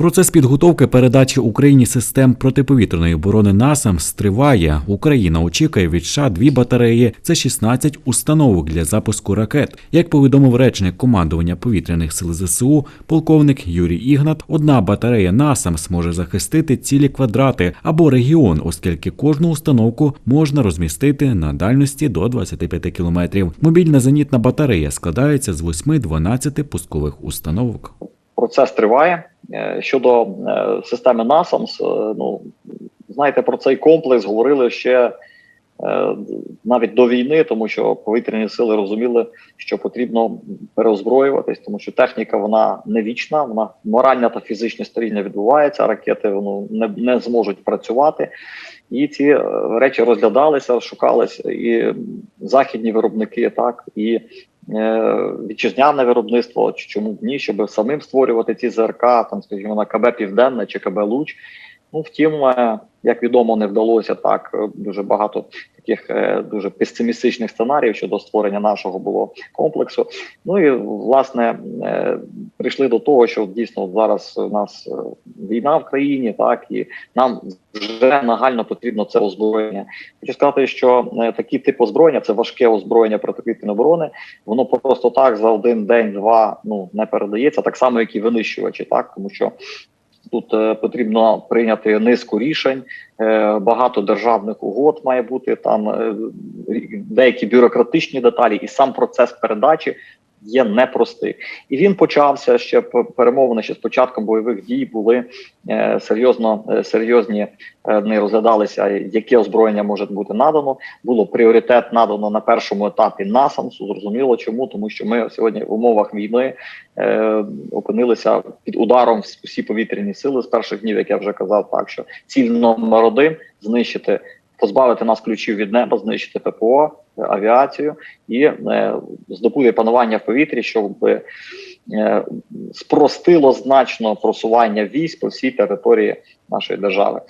Процес підготовки передачі Україні систем протиповітряної оборони НАСАМС триває. Україна очікує від США дві батареї. Це 16 установок для запуску ракет. Як повідомив речник командування повітряних сил ЗСУ, полковник Юрій Ігнат, одна батарея НАСАМС може захистити цілі квадрати або регіон, оскільки кожну установку можна розмістити на дальності до 25 кілометрів. Мобільна зенітна батарея складається з 8-12 пускових установок. Процес триває. Е, Щодо е, системи NASAMS, е, ну знаєте, про цей комплекс говорили ще навіть до війни, тому що повітряні сили розуміли, що потрібно переозброюватись, тому що техніка вона не вічна, вона моральна та фізичне старіння відбувається. Ракети ну, не, не зможуть працювати. І ці речі розглядалися, шукалися і західні виробники, так і вітчизняне виробництво, чи чому б ні, щоб самим створювати ці ЗРК, там, скажімо, на КБ Південне чи КБ Луч. Ну, втім, е, як відомо, не вдалося так. е, Дуже багато таких е, дуже песимістичних сценаріїв щодо створення нашого було комплексу. Ну і власне е, прийшли до того, що дійсно зараз у нас е, війна в країні, так і нам вже нагально потрібно це озброєння. Хочу сказати, що е, такий тип озброєння це важке озброєння протиповітряної оборони. Воно просто так за один день, два ну не передається, так само, як і винищувачі, так тому що. Тут е, потрібно прийняти низку рішень, е, багато державних угод має бути там е, деякі бюрократичні деталі, і сам процес передачі є непростий. І він почався ще перемовини ще з початком бойових дій були е, серйозно е, серйозні. е, Не розглядалися, яке озброєння може бути надано. Було пріоритет надано на першому етапі насамсу. Зрозуміло, чому тому, що ми сьогодні в умовах війни е, опинилися під ударом вс- всі повітряні сили з перших днів, як я вже казав, так що ціль номер один знищити, позбавити нас ключів від неба, знищити ППО, е, авіацію і е, здобути панування в повітрі, щоб е, спростило значно просування військ по всій території нашої держави.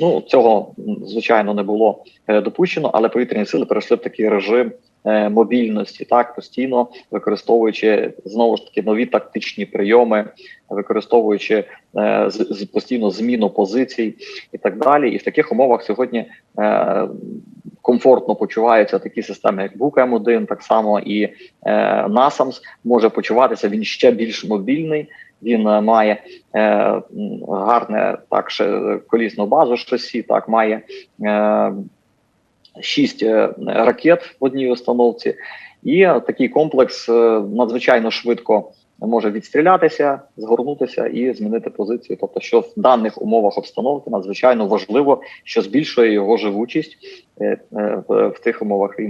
Ну цього звичайно не було е, допущено, але повітряні сили перейшли в такий режим мобільності, так постійно використовуючи знову ж таки нові тактичні прийоми, використовуючи е, з, постійно зміну позицій і так далі. І в таких умовах сьогодні е, комфортно почуваються такі системи, як бук М1, так само і е, NASAMS може почуватися. Він ще більш мобільний. Він е, має е, гарне так ще колісну базу шасі, так має е, шість е, ракет в одній установці, і такий комплекс е, надзвичайно швидко може відстрілятися, згорнутися і змінити позицію. Тобто, що в даних умовах обстановки надзвичайно важливо, що збільшує його живучість е, в тих умовах війни.